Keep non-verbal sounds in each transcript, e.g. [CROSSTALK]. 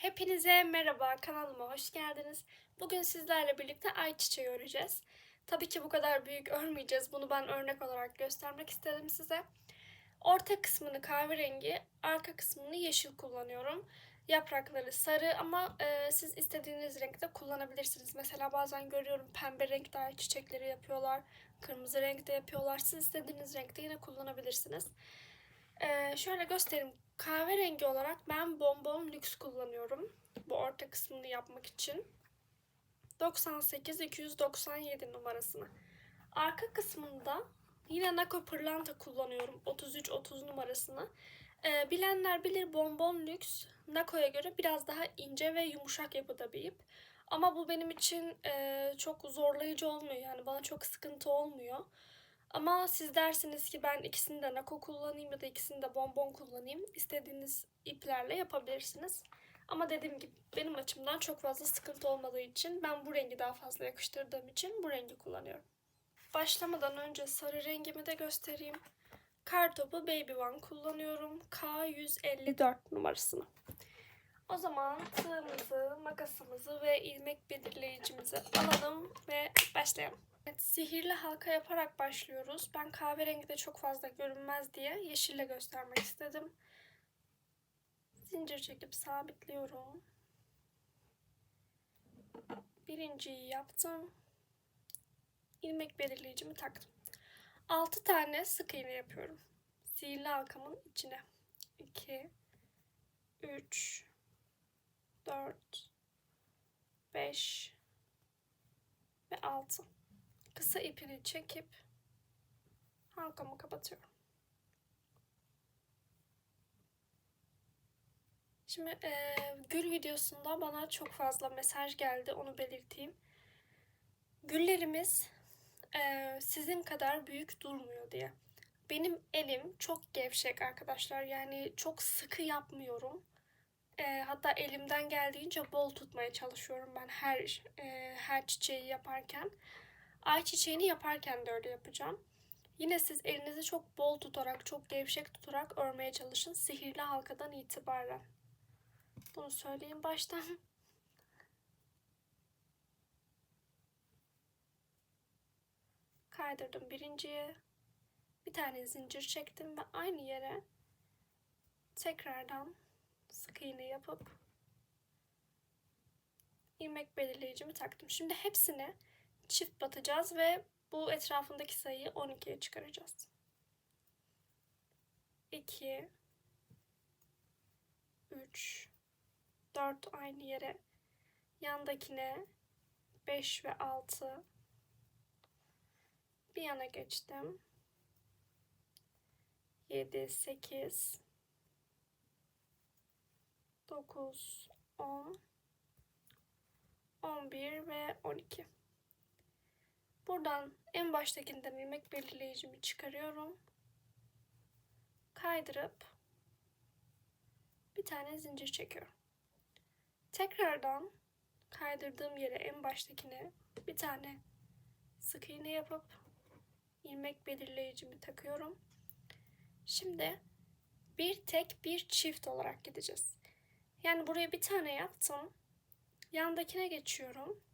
Hepinize merhaba, kanalıma hoş geldiniz. Bugün sizlerle birlikte ayçiçeği öreceğiz. Tabii ki bu kadar büyük örmeyeceğiz. Bunu ben örnek olarak göstermek istedim size. Orta kısmını kahverengi, arka kısmını yeşil kullanıyorum. Yaprakları sarı ama e, siz istediğiniz renkte kullanabilirsiniz. Mesela bazen görüyorum pembe renkte ayçiçekleri yapıyorlar. Kırmızı renkte yapıyorlar. Siz istediğiniz renkte yine kullanabilirsiniz. E, şöyle göstereyim. Kahverengi olarak ben Bonbon Lüks kullanıyorum. Bu orta kısmını yapmak için. 98 297 numarasını. Arka kısmında yine Nako Pırlanta kullanıyorum. 33 30 numarasını. Ee, bilenler bilir Bonbon Lüks Nako'ya göre biraz daha ince ve yumuşak yapıda bir ip. Ama bu benim için e, çok zorlayıcı olmuyor. Yani bana çok sıkıntı olmuyor. Ama siz dersiniz ki ben ikisini de Nako kullanayım ya da ikisini de bonbon kullanayım. İstediğiniz iplerle yapabilirsiniz. Ama dediğim gibi benim açımdan çok fazla sıkıntı olmadığı için ben bu rengi daha fazla yakıştırdığım için bu rengi kullanıyorum. Başlamadan önce sarı rengimi de göstereyim. Kartopu Baby One kullanıyorum. K154 numarasını. O zaman tığımızı, makasımızı ve ilmek belirleyicimizi alalım ve başlayalım. Evet, sihirli halka yaparak başlıyoruz. Ben kahverengide çok fazla görünmez diye yeşille göstermek istedim. Zincir çekip sabitliyorum. Birinciyi yaptım. İlmek belirleyicimi taktım. 6 tane sık iğne yapıyorum. Sihirli halkamın içine. 2 3 4 5 ve 6 kısa ipini çekip halkamı kapatıyorum. Şimdi e, gül videosunda bana çok fazla mesaj geldi onu belirteyim. Güllerimiz e, sizin kadar büyük durmuyor diye. Benim elim çok gevşek arkadaşlar. Yani çok sıkı yapmıyorum. E, hatta elimden geldiğince bol tutmaya çalışıyorum ben her e, her çiçeği yaparken. Ay çiçeğini yaparken de öyle yapacağım. Yine siz elinizi çok bol tutarak, çok gevşek tutarak örmeye çalışın. Sihirli halkadan itibaren. Bunu söyleyeyim baştan. [LAUGHS] Kaydırdım birinciye. Bir tane zincir çektim ve aynı yere tekrardan sık iğne yapıp ilmek belirleyicimi taktım. Şimdi hepsini çift batacağız ve bu etrafındaki sayıyı 12'ye çıkaracağız. 2 3 4 aynı yere yandakine 5 ve 6 bir yana geçtim. 7 8 9 10 11 ve 12 Buradan en baştakinden ilmek belirleyicimi çıkarıyorum. Kaydırıp bir tane zincir çekiyorum. Tekrardan kaydırdığım yere en baştakine bir tane sık iğne yapıp ilmek belirleyicimi takıyorum. Şimdi bir tek bir çift olarak gideceğiz. Yani buraya bir tane yaptım. Yandakine geçiyorum.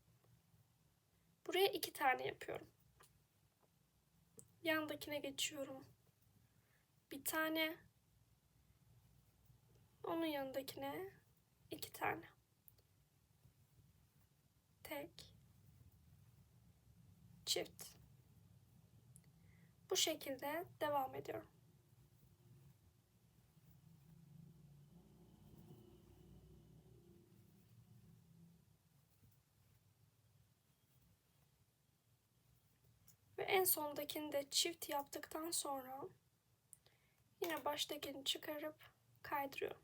Buraya iki tane yapıyorum. Yandakine geçiyorum. Bir tane. Onun yanındakine iki tane. Tek. Çift. Bu şekilde devam ediyorum. En sondakini de çift yaptıktan sonra yine baştakini çıkarıp kaydırıyorum.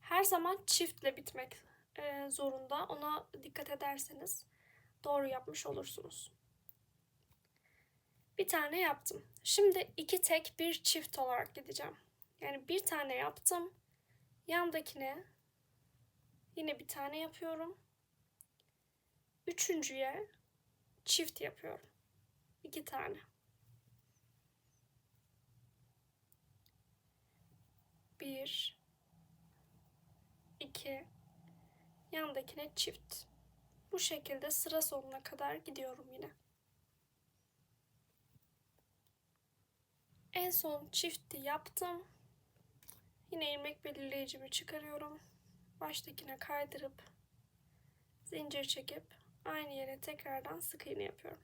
Her zaman çiftle bitmek e, zorunda. Ona dikkat ederseniz doğru yapmış olursunuz. Bir tane yaptım. Şimdi iki tek bir çift olarak gideceğim. Yani bir tane yaptım. Yandakine yine bir tane yapıyorum. Üçüncüye çift yapıyorum. İki tane. Bir, iki, Yandakine çift. Bu şekilde sıra sonuna kadar gidiyorum yine. En son çifti yaptım. Yine ilmek belirleyicimi çıkarıyorum. Baştakine kaydırıp zincir çekip aynı yere tekrardan sık iğne yapıyorum.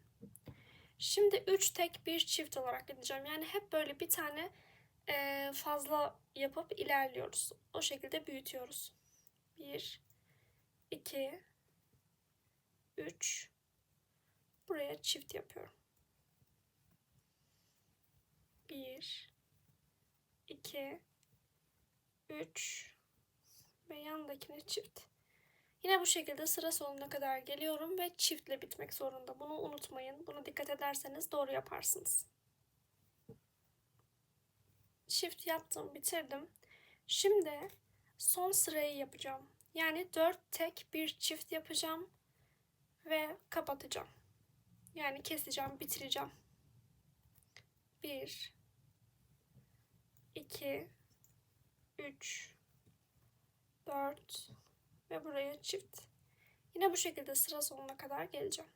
Şimdi 3 tek bir çift olarak gideceğim. Yani hep böyle bir tane e, fazla yapıp ilerliyoruz. O şekilde büyütüyoruz. 1 2 3 Buraya çift yapıyorum. 1 2 3 ve yandakine çift. Yine bu şekilde sıra sonuna kadar geliyorum ve çiftle bitmek zorunda. Bunu unutmayın. Bunu dikkat ederseniz doğru yaparsınız. Çift yaptım, bitirdim. Şimdi son sırayı yapacağım. Yani 4 tek bir çift yapacağım ve kapatacağım. Yani keseceğim, bitireceğim. 1 2 3 4 ve buraya çift. Yine bu şekilde sıra sonuna kadar geleceğim.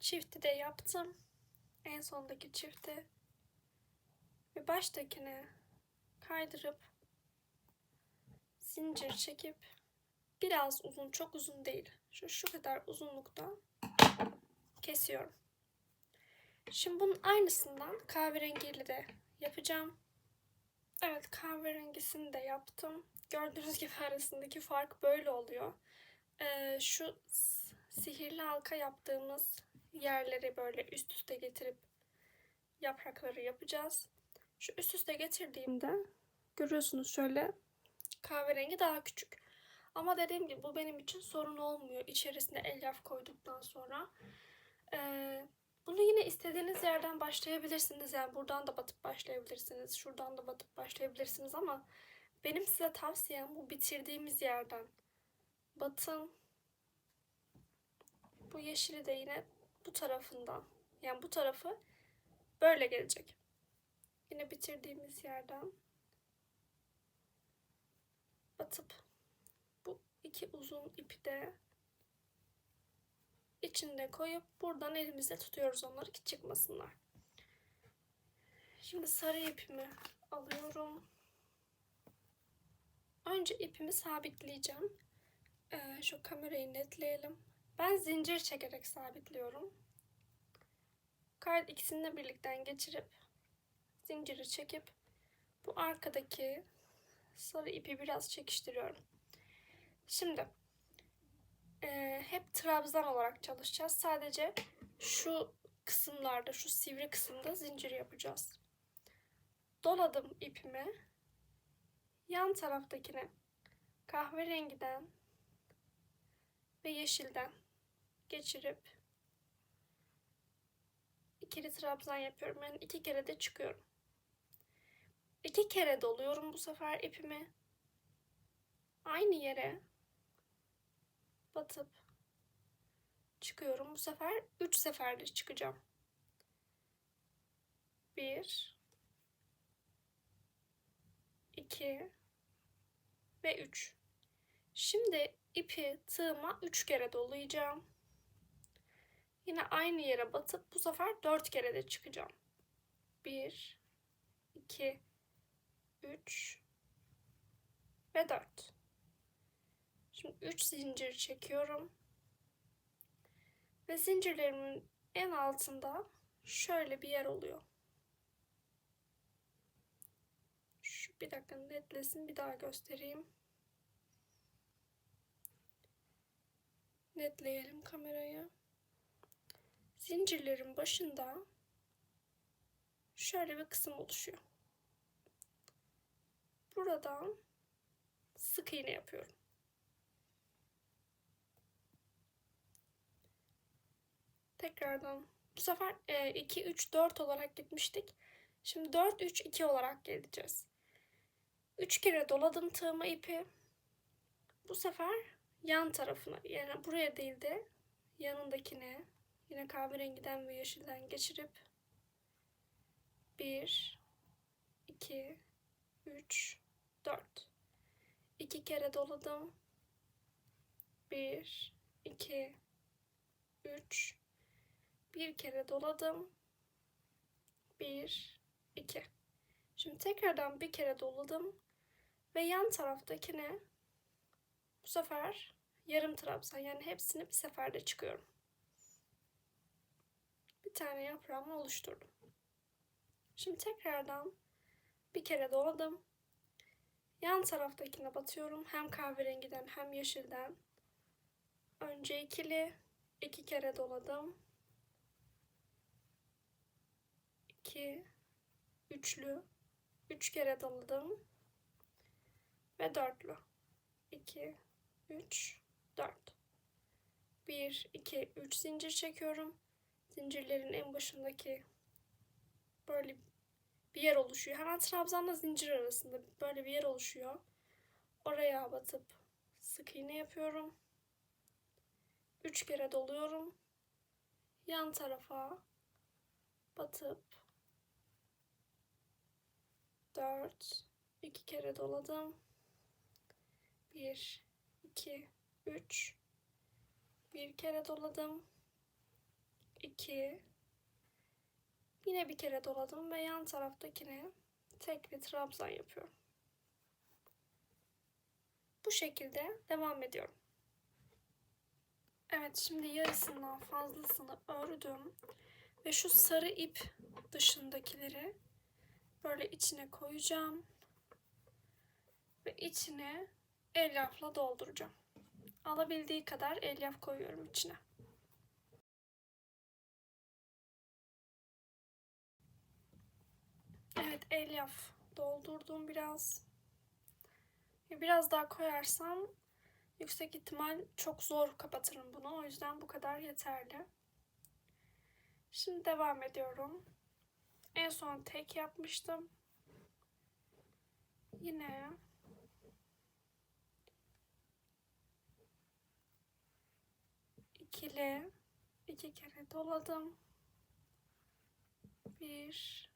Çifti de yaptım. En sondaki çifti ve baştakine kaydırıp zincir çekip biraz uzun, çok uzun değil. Şu şu kadar uzunlukta kesiyorum. Şimdi bunun aynısından kahverengiyle de yapacağım. Evet kahverengisini de yaptım. Gördüğünüz gibi arasındaki fark böyle oluyor. Ee, şu sihirli halka yaptığımız yerleri böyle üst üste getirip yaprakları yapacağız. Şu üst üste getirdiğimde görüyorsunuz şöyle kahverengi daha küçük. Ama dediğim gibi bu benim için sorun olmuyor. İçerisine elyaf koyduktan sonra. Ee, bunu yine istediğiniz yerden başlayabilirsiniz. Yani buradan da batıp başlayabilirsiniz. Şuradan da batıp başlayabilirsiniz ama benim size tavsiyem bu bitirdiğimiz yerden. Batın. Bu yeşili de yine bu tarafından. Yani bu tarafı böyle gelecek. Yine bitirdiğimiz yerden batıp bu iki uzun ipi de içinde koyup buradan elimizle tutuyoruz onları ki çıkmasınlar. Şimdi sarı ipimi alıyorum. Önce ipimi sabitleyeceğim. Ee, şu kamerayı netleyelim. Ben zincir çekerek sabitliyorum. Kart ikisini de birlikten geçirip zinciri çekip bu arkadaki sarı ipi biraz çekiştiriyorum. Şimdi e, hep trabzan olarak çalışacağız. Sadece şu kısımlarda, şu sivri kısımda zincir yapacağız. Doladım ipimi. Yan taraftakine kahverengiden ve yeşilden geçirip ikili trabzan yapıyorum. Yani iki kere de çıkıyorum. İki kere doluyorum bu sefer ipimi. Aynı yere batıp çıkıyorum. Bu sefer 3 seferde çıkacağım. 1 2 ve 3. Şimdi ipi tığıma 3 kere dolayacağım. Yine aynı yere batıp bu sefer 4 kere de çıkacağım. 1 2 3 ve 4. Şimdi 3 zincir çekiyorum. Ve zincirlerimin en altında şöyle bir yer oluyor. Şu bir dakika netlesin bir daha göstereyim. Netleyelim kamerayı. Zincirlerin başında şöyle bir kısım oluşuyor. Buradan sık iğne yapıyorum. Tekrardan bu sefer 2 3 4 olarak gitmiştik. Şimdi 4 3 2 olarak geleceğiz. 3 kere doladım tığıma ipi. Bu sefer yan tarafına yani buraya değil de yanındakine yine kahverengiden ve yeşilden geçirip 1 2 3, 4. İki kere doladım. 1, 2, 3. Bir kere doladım. 1, 2. Şimdi tekrardan bir kere doladım. Ve yan taraftakine bu sefer yarım trabzan yani hepsini bir seferde çıkıyorum. Bir tane yaprağımı oluşturdum. Şimdi tekrardan bir kere doladım. Yan taraftakine batıyorum. Hem kahverengiden hem yeşilden. Önce ikili. iki kere doladım. İki. Üçlü. Üç kere doladım. Ve dörtlü. İki. Üç. Dört. Bir, iki, üç zincir çekiyorum. Zincirlerin en başındaki böyle bir yer oluşuyor. Hemen trabzanla zincir arasında böyle bir yer oluşuyor. Oraya batıp sık iğne yapıyorum. Üç kere doluyorum. Yan tarafa batıp dört iki kere doladım. Bir, iki, üç. Bir kere doladım. İki, Yine bir kere doladım ve yan taraftakine tek bir trabzan yapıyorum. Bu şekilde devam ediyorum. Evet şimdi yarısından fazlasını ördüm. Ve şu sarı ip dışındakileri böyle içine koyacağım. Ve içine elyafla dolduracağım. Alabildiği kadar elyaf koyuyorum içine. Evet elyaf doldurdum biraz. Biraz daha koyarsam yüksek ihtimal çok zor kapatırım bunu. O yüzden bu kadar yeterli. Şimdi devam ediyorum. En son tek yapmıştım. Yine ikili iki kere doladım. Bir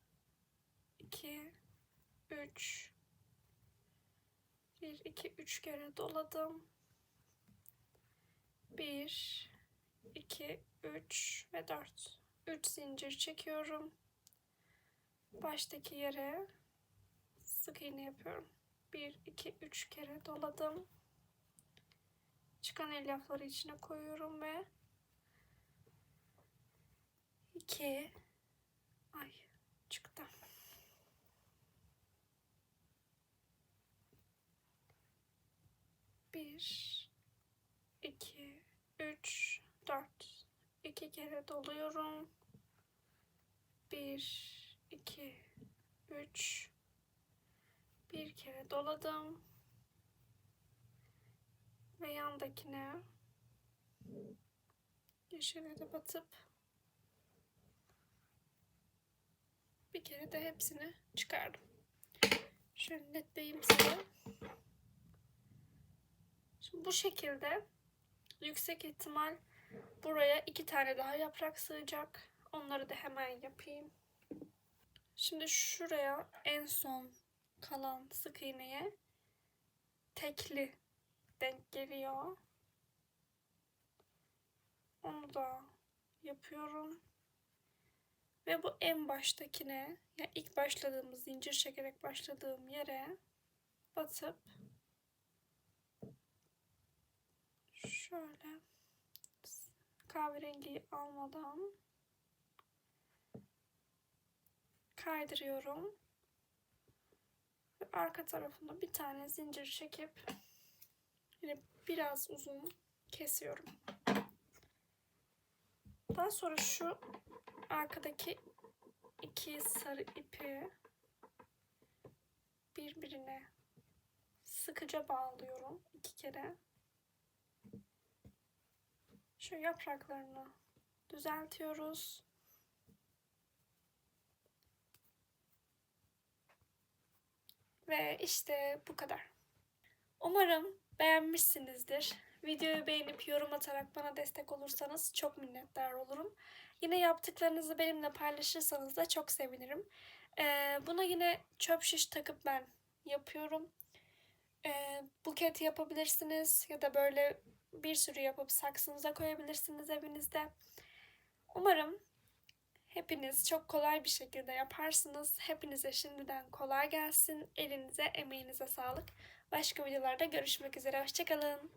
2 3 1 2 3 kere doladım. 1 2 3 ve 4. 3 zincir çekiyorum. Baştaki yere sık iğne yapıyorum. 1 2 3 kere doladım. Çıkan elyafları içine koyuyorum ve 2 ay çıktı. Bir, iki, üç, dört. İki kere doluyorum. Bir, iki, üç. Bir kere doladım. Ve yandakine yeşile de batıp bir kere de hepsini çıkardım. Şöyle netleyeyim size. Şimdi bu şekilde yüksek ihtimal buraya iki tane daha yaprak sığacak. Onları da hemen yapayım. Şimdi şuraya en son kalan sık iğneye tekli denk geliyor. Onu da yapıyorum. Ve bu en baştakine, yani ilk başladığımız zincir çekerek başladığım yere batıp şöyle kahverengiyi almadan kaydırıyorum. Ve arka tarafında bir tane zincir çekip yine biraz uzun kesiyorum. Daha sonra şu arkadaki iki sarı ipi birbirine sıkıca bağlıyorum iki kere. Şu yapraklarını düzeltiyoruz. Ve işte bu kadar. Umarım beğenmişsinizdir. Videoyu beğenip yorum atarak bana destek olursanız çok minnettar olurum. Yine yaptıklarınızı benimle paylaşırsanız da çok sevinirim. Ee, buna yine çöp şiş takıp ben yapıyorum. Ee, buket yapabilirsiniz ya da böyle bir sürü yapıp saksınıza koyabilirsiniz evinizde. Umarım hepiniz çok kolay bir şekilde yaparsınız. Hepinize şimdiden kolay gelsin. Elinize, emeğinize sağlık. Başka videolarda görüşmek üzere. Hoşçakalın.